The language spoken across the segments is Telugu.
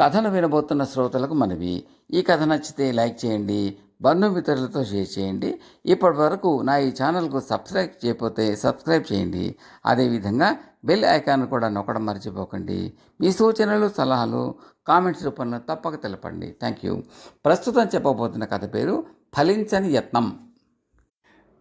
కథను వినబోతున్న శ్రోతలకు మనవి. ఈ కథ నచ్చితే లైక్ చేయండి బంధుమిత్రులతో షేర్ చేయండి. ఇప్పటి వరకు నా ఈ ఛానల్కు సబ్స్క్రైబ్ చేయకపోతే సబ్స్క్రైబ్ చేయండి. అదేవిధంగా బెల్ ఐకాన్ కూడా నొక్కడం మర్చిపోకండి. మీ సూచనలు సలహాలు కామెంట్స్ రూపంలో తప్పక తెలపండి. Thank you. ప్రస్తుతం చెప్పబోతున్న కథ పేరు ఫలించని యత్నం.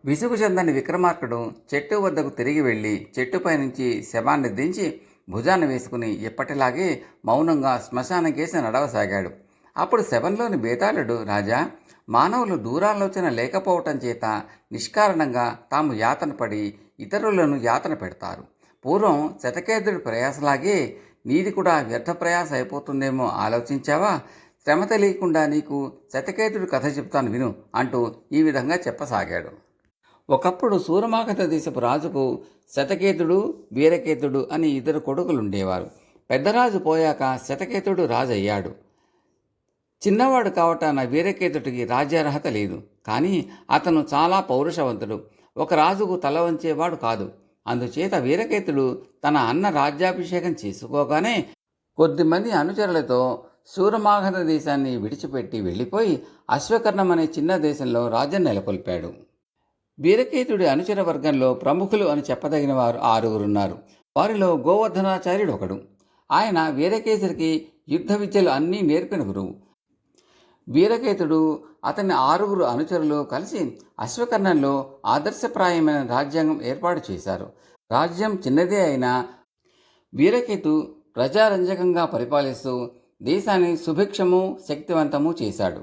విసుగు చెందని విక్రమార్కుడు చెట్టు వద్దకు తిరిగి వెళ్ళి చెట్టుపై నుంచి శవాన్ని దించి భుజాన వేసుకుని ఎప్పటిలాగే మౌనంగా శ్మశాన కేసి నడవసాగాడు. అప్పుడు శవంలోని బేతాళుడు రాజా మానవులు దూరాలోచన లేకపోవటం చేత నిష్కారణంగా తాము యాతన పడి ఇతరులను యాతన పెడతారు. పూర్వం శతకేంద్రుడి ప్రయాసలాగే నీది కూడా వ్యర్థ ప్రయాస అయిపోతుందేమో ఆలోచించావా? శ్రమ తెలియకుండా నీకు శతకేతుడి కథ చెప్తాను విను అంటూ ఈ విధంగా చెప్పసాగాడు. ఒకప్పుడు సూరమాగధ దేశపు రాజుకు శతకేతుడు వీరకేతుడు అని ఇద్దరు కొడుకులుండేవారు. పెద్దరాజు పోయాక శతకేతుడు రాజయ్యాడు. చిన్నవాడు కావటాన వీరకేతుడికి రాజ్యార్హత లేదు. కానీ అతను చాలా పౌరుషవంతుడు. ఒక రాజుకు తల వంచేవాడు కాదు. అందుచేత వీరకేతుడు తన అన్న రాజ్యాభిషేకం చేసుకోగానే కొద్దిమంది అనుచరులతో సూరమాగధ దేశాన్ని విడిచిపెట్టి వెళ్ళిపోయి అశ్వకర్ణం అనే చిన్న దేశంలో రాజ్యం నెలకొల్పాడు. వీరకేతుడి అనుచర వర్గంలో ప్రముఖులు అని చెప్పదగిన వారు ఆరుగురున్నారు. వారిలో గోవర్ధనాచార్యుడు ఒకడు. ఆయన వీరకేతుడికి యుద్ధ విద్యలు అన్నీ నేర్పిన గురువు. వీరకేతుడు అతని ఆరుగురు అనుచరులు కలిసి అశ్వకర్ణంలో ఆదర్శప్రాయమైన రాజ్యాంగం ఏర్పాటు చేశారు. రాజ్యం చిన్నదే అయినా వీరకేతు ప్రజారంజకంగా పరిపాలిస్తూ దేశాన్ని సుభిక్షము శక్తివంతము చేశాడు.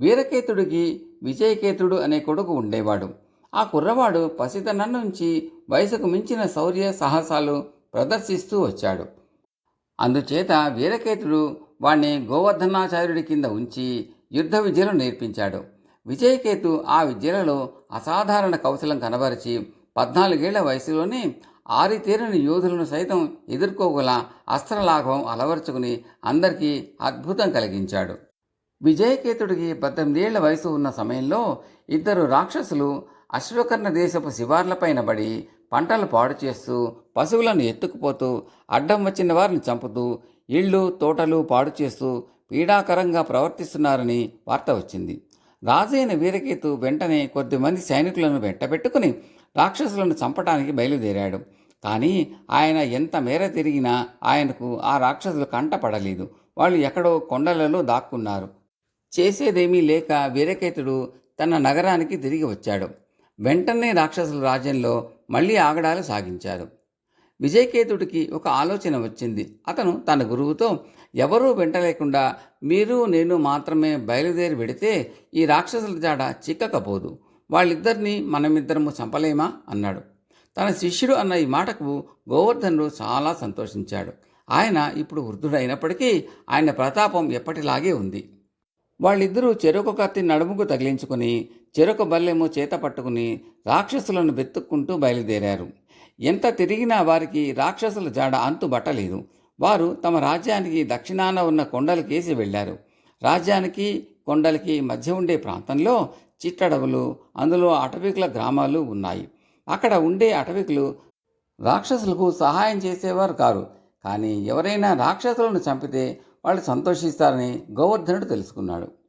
వీరకేతుడికి విజయకేతుడు అనే కొడుకు ఉండేవాడు. ఆ కుర్రవాడు పసితనం నుంచి వయసుకు మించిన శౌర్య సాహసాలు ప్రదర్శిస్తూ వచ్చాడు. అందుచేత వీరకేతుడు వాణ్ణి గోవర్ధనాచార్యుడి కింద ఉంచి యుద్ధ విద్యలు నేర్పించాడు. విజయకేతు ఆ విద్యలలో అసాధారణ కౌశలం కనబరిచి పద్నాలుగేళ్ళ వయసులోనే ఆరితేరని యోధులను సైతం ఎదుర్కోగల అస్త్రలాఘవం అలవరుచుకుని అందరికీ అద్భుతం కలిగించాడు. విజయకేతుడికి పద్దెనిమిదేళ్ళ వయసు ఉన్న సమయంలో ఇద్దరు రాక్షసులు అశ్వకర్ణ దేశపు శివార్లపైన పడి పంటలు పాడు చేస్తూ పశువులను ఎత్తుకుపోతూ అడ్డం వచ్చిన వారిని చంపుతూ ఇళ్ళు తోటలు పాడు చేస్తూ పీడాకరంగా ప్రవర్తిస్తున్నారని వార్త వచ్చింది. రాజైన వీరకేతు వెంటనే కొద్దిమంది సైనికులను వెంటబెట్టుకుని రాక్షసులను చంపటానికి బయలుదేరాడు. కానీ ఆయన ఎంత మేర తిరిగినా ఆయనకు ఆ రాక్షసులు కంటపడలేదు వాళ్ళు ఎక్కడో కొండలలో దాక్కున్నారు. చేసేదేమీ లేక వీరకేతుడు తన నగరానికి తిరిగి వచ్చాడు. వెంటనే రాక్షసుల రాజ్యంలో మళ్ళీ ఆగడాలు సాగించారు. విజయకేతుడికి ఒక ఆలోచన వచ్చింది. అతను తన గురువుతో ఎవరూ వెంట లేకుండా మీరు నేను మాత్రమే బయలుదేరి వెడితే ఈ రాక్షసుల జాడ చిక్కకపోదు. వాళ్ళిద్దరినీ మనమిద్దరము చంపలేమా? అన్నాడు. తన శిష్యుడు అన్న ఈ మాటకు గోవర్ధనుడు చాలా సంతోషించాడు. ఆయన ఇప్పుడు వృద్ధుడైనప్పటికీ ఆయన ప్రతాపం ఎప్పటిలాగే ఉంది. వాళ్ళిద్దరూ చెరొక కత్తి నడుముకు తగిలించుకుని చెరొక బల్లెము చేత పట్టుకుని రాక్షసులను వెతుక్కుంటూ బయలుదేరారు. ఎంత తిరిగినా వారికి రాక్షసుల జాడ అంతుబట్టలేదు వారు తమ రాజ్యానికి దక్షిణాన ఉన్న కొండలకేసి వెళ్ళారు. రాజ్యానికి కొండలకి మధ్య ఉండే ప్రాంతంలో చిట్టడవులు అందులో అటవికుల గ్రామాలు ఉన్నాయి. అక్కడ ఉండే అటవికులు రాక్షసులకు సహాయం చేసేవారు కారు. కానీ ఎవరైనా రాక్షసులను చంపితే వాళ్ళు సంతోషిస్తారని గోవర్ధనుడు తెలుసుకున్నాడు.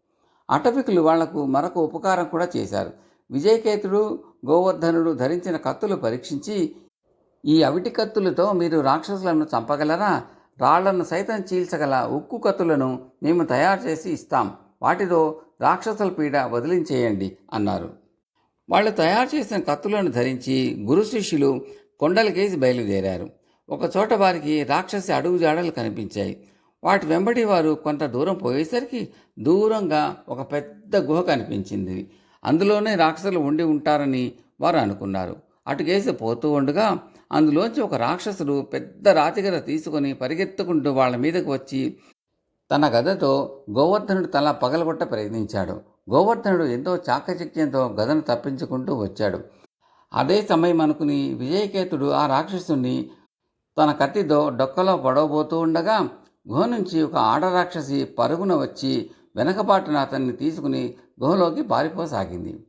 అటవికులు వాళ్ళకు మరొక ఉపకారం కూడా చేశారు. విజయకేతుడు గోవర్ధనుడు ధరించిన కత్తులు పరీక్షించి ఈ అవిటి కత్తులతో మీరు రాక్షసులను చంపగలరా? రాళ్ళను సైతం చీల్చగల ఉక్కు కత్తులను మేము తయారు చేసి ఇస్తాం. వాటితో రాక్షసుల పీడ వదిలించేయండి అన్నారు. వాళ్ళు తయారు చేసిన కత్తులను ధరించి గురు శిష్యులు కొండలకేసి బయలుదేరారు. ఒకచోట వారికి రాక్షసి అడుగు జాడలు కనిపించాయి. వాటి వెంబడి వారు కొంత దూరం పోయేసరికి దూరంగా ఒక పెద్ద గుహ కనిపించింది. అందులోనే రాక్షసులు ఉండి ఉంటారని వారు అనుకున్నారు. అటుకేసి పోతూ ఉండగా అందులోంచి ఒక రాక్షసుడు పెద్ద రాతిగర తీసుకొని పరిగెత్తుకుంటూ వాళ్ళ మీదకు వచ్చి తన గదతో గోవర్ధనుడు తల పగలగొట్ట ప్రయత్నించాడు. గోవర్ధనుడు ఎంతో చాకచక్యంతో గదను తప్పించుకుంటూ వచ్చాడు. అదే సమయం అనుకుని విజయకేతుడు ఆ రాక్షసుని తన కత్తితో డొక్కలో పడవబోతూ ఉండగా గుహ నుంచి ఒక ఆడరాక్షసి పరుగున వచ్చి వెనకబాటున అతన్ని తీసుకుని గుహలోకి పారిపోసాగింది.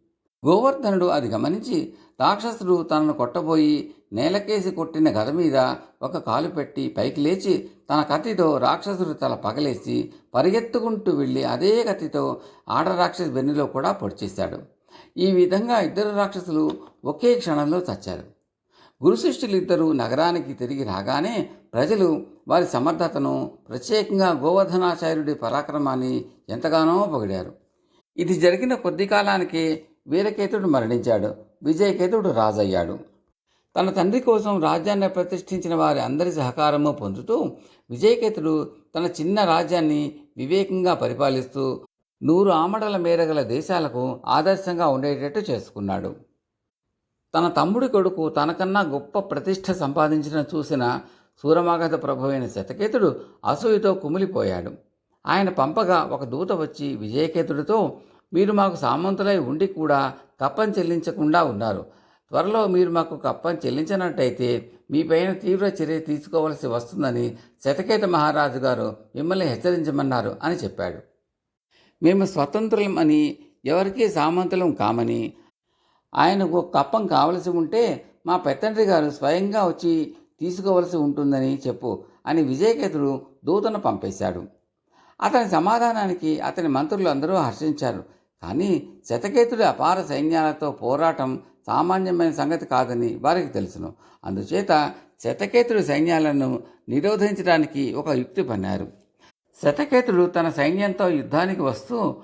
గోవర్ధనుడు అది గమనించి రాక్షసుడు తనను కొట్టబోయి నేలకేసి కొట్టిన గద మీద ఒక కాలు పెట్టి పైకి లేచి తన కత్తితో రాక్షసుడు తల పగలేసి పరిగెత్తుకుంటూ వెళ్ళి అదే కత్తితో ఆడ రాక్షసి కూడా పొడిచేశాడు. ఈ విధంగా ఇద్దరు రాక్షసులు ఒకే క్షణంలో చచ్చారు. గురుశిష్యులు ఇద్దరు నగరానికి తిరిగి రాగానే ప్రజలు వారి సమర్థతను ప్రత్యేకంగా గోవర్ధనాచార్యుడి పరాక్రమాన్ని ఎంతగానో పొగిడారు. ఇది జరిగిన కొద్ది కాలానికే వీరకేతుడు మరణించాడు. విజయకేతుడు రాజయ్యాడు. తన తండ్రి కోసం రాజ్యాన్ని ప్రతిష్ఠించిన వారి అందరి సహకారము పొందుతూ విజయకేతుడు తన చిన్న రాజ్యాన్ని వివేకంగా పరిపాలిస్తూ నూరు ఆమడల మేరగల దేశాలకు ఆదర్శంగా ఉండేటట్టు చేసుకున్నాడు. తన తమ్ముడి కొడుకు తనకన్నా గొప్ప ప్రతిష్ట సంపాదించిన చూసిన సూరమాగధ ప్రభువైన శతకేతుడు అసూయతో కుమిలిపోయాడు. ఆయన పంపగా ఒక దూత వచ్చి విజయకేతుడితో మీరు మాకు సామంతులై ఉండి కూడా కప్పం చెల్లించకుండా ఉన్నారు. త్వరలో మీరు మాకు కప్పం చెల్లించినట్టయితే మీపైన తీవ్ర చర్య తీసుకోవలసి వస్తుందని శతకేత మహారాజు గారు మిమ్మల్ని హెచ్చరించమన్నారు అని చెప్పాడు. మేము స్వతంత్రులం అని ఎవరికీ సామంతులం కామని ఆయనకు కప్పం కావలసి ఉంటే మా పెత్తండ్రి గారు స్వయంగా వచ్చి తీసుకోవలసి ఉంటుందని చెప్పు అని విజయకేతుడు దూతను పంపేశాడు. అతని సమాధానానికి అతని మంత్రులు అందరూ హర్షించారు. కానీ శతకేతుడి అపార సైన్యాలతో పోరాటం సామాన్యమైన సంగతి కాదని వారికి తెలుసును. అందుచేత శతకేతుడి సైన్యాలను నిరోధించడానికి ఒక యుక్తి పన్నారు. శతకేతుడు తన సైన్యంతో యుద్ధానికి వస్తూ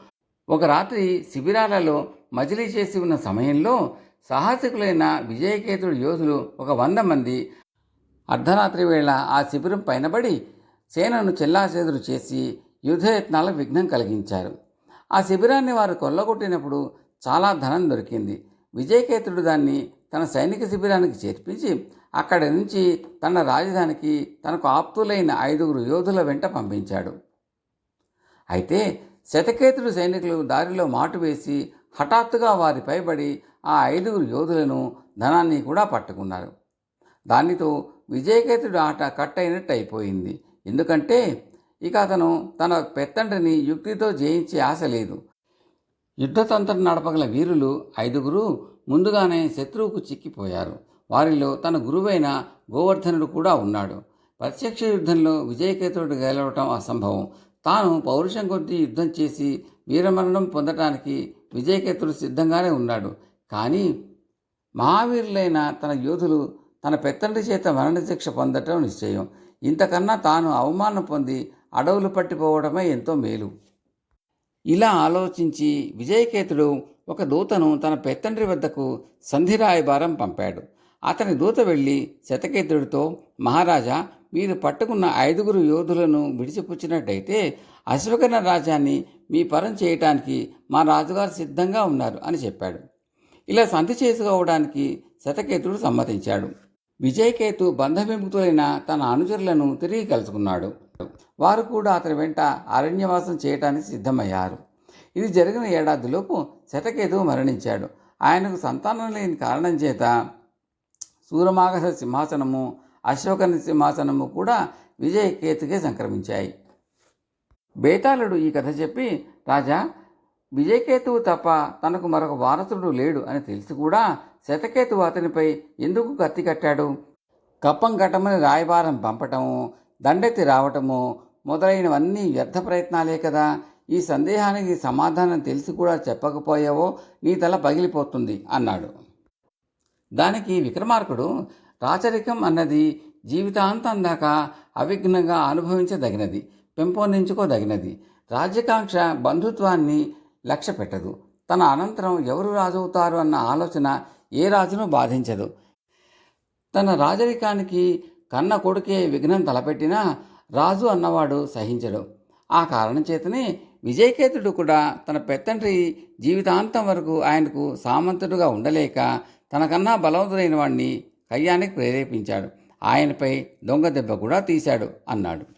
ఒక రాత్రి శిబిరాలలో మజిలీ చేసి ఉన్న సమయంలో సాహసికులైన విజయకేతుడు యోధులు ఒక వంద మంది అర్ధరాత్రి వేళ ఆ శిబిరం పైనబడి సేనను చెల్లాచెదురు చేసి యుద్ధయత్నాలకు విఘ్నం కలిగించారు. ఆ శిబిరాన్ని వారు కొల్లగొట్టినప్పుడు చాలా ధనం దొరికింది. విజయకేతుడు దాన్ని తన సైనిక శిబిరానికి చేర్పించి అక్కడి నుంచి తన రాజధానికి తనకు ఆప్తులైన ఐదుగురు యోధుల వెంట పంపించాడు. అయితే శతకేతుడు సైనికులు దారిలో మాటు వేసి హఠాత్తుగా వారి పైబడి ఆ ఐదుగురు యోధులను ధనాన్ని కూడా పట్టుకున్నారు. దానితో విజయకేతుడు ఆట కట్ అయినట్టు అయిపోయింది ఎందుకంటే ఇక అతను తన పెత్తండ్రిని యుక్తితో జయించే ఆశ లేదు. యుద్ధతంత్రం నడపగల వీరులు ఐదుగురు ముందుగానే శత్రువుకు చిక్కిపోయారు. వారిలో తన గురువైన గోవర్ధనుడు కూడా ఉన్నాడు. ప్రత్యక్ష యుద్ధంలో విజయకేతుడు గెలవటం అసంభవం. తాను పౌరుషం కొద్దీ యుద్ధం చేసి వీరమరణం పొందటానికి విజయకేతుడు సిద్ధంగానే ఉన్నాడు. కానీ మహావీరులైన తన యోధులు తన పెత్తండ్రి చేత మరణశిక్ష పొందటం నిశ్చయం. ఇంతకన్నా తాను అవమానం పొంది అడవులు పట్టిపోవడమే ఎంతో మేలు. ఇలా ఆలోచించి విజయకేతుడు ఒక దూతను తన పెత్తండ్రి వద్దకు సంధిరాయబారం పంపాడు. అతని దూత వెళ్ళి శతకేతుడితో మహారాజా మీరు పట్టుకున్న ఐదుగురు యోధులను విడిచిపుచ్చినట్టయితే అశ్వగణ రాజ్యాన్ని మీ పరం చేయటానికి మా రాజుగారు సిద్ధంగా ఉన్నారు అని చెప్పాడు. ఇలా సంధి చేసుకోవడానికి శతకేతుడు సమ్మతించాడు. విజయకేతు బంధవిముక్తులైన తన అనుచరులను తిరిగి కలుసుకున్నాడు. వారు కూడా అతని వెంట అరణ్యవాసం చేయటానికి సిద్ధమయ్యారు. ఇది జరిగిన ఏడాదిలోపు శతకేతువు మరణించాడు. ఆయనకు సంతానం లేని కారణం చేత సూరమాగస సింహాసనము అశోకన సింహాసనము కూడా విజయకేతుకే సంక్రమించాయి. బేతాళుడు ఈ కథ చెప్పి రాజా విజయకేతువు తప్ప తనకు మరొక వారసుడు లేడు అని తెలిసి కూడా శతకేతువు అతనిపై ఎందుకు కత్తి కట్టాడు? కప్పం కట్టమని రాయబారం పంపటము దండెత్తి రావటము మొదలైనవన్నీ వ్యర్థ ప్రయత్నాలే కదా. ఈ సందేహానికి సమాధానం తెలిసి కూడా చెప్పకపోయావో నీ తల పగిలిపోతుంది అన్నాడు. దానికి విక్రమార్కుడు రాచరికం అన్నది జీవితాంతం దాకా అవిఘ్నంగా అనుభవించదగినది. పెంపొందించుకోదగినది. రాజ్యకాంక్ష బంధుత్వాన్ని లక్ష్య పెట్టదు తన అనంతరం ఎవరు రాజవుతారు అన్న ఆలోచన ఏ రాజును బాధించదు. తన రాజరికానికి కన్న కొడుకే విఘ్నం తలపెట్టినా రాజు అన్నవాడు సహించడు. ఆ కారణం చేతనే విజయకేతుడు కూడా తన పెత్తండ్రి జీవితాంతం వరకు ఆయనకు సామంతుడుగా ఉండలేక తనకన్నా బలవంతుడైన వాడిని కయ్యానికి ప్రేరేపించాడు. ఆయనపై దొంగ దెబ్బ కూడా తీశాడు అన్నాడు.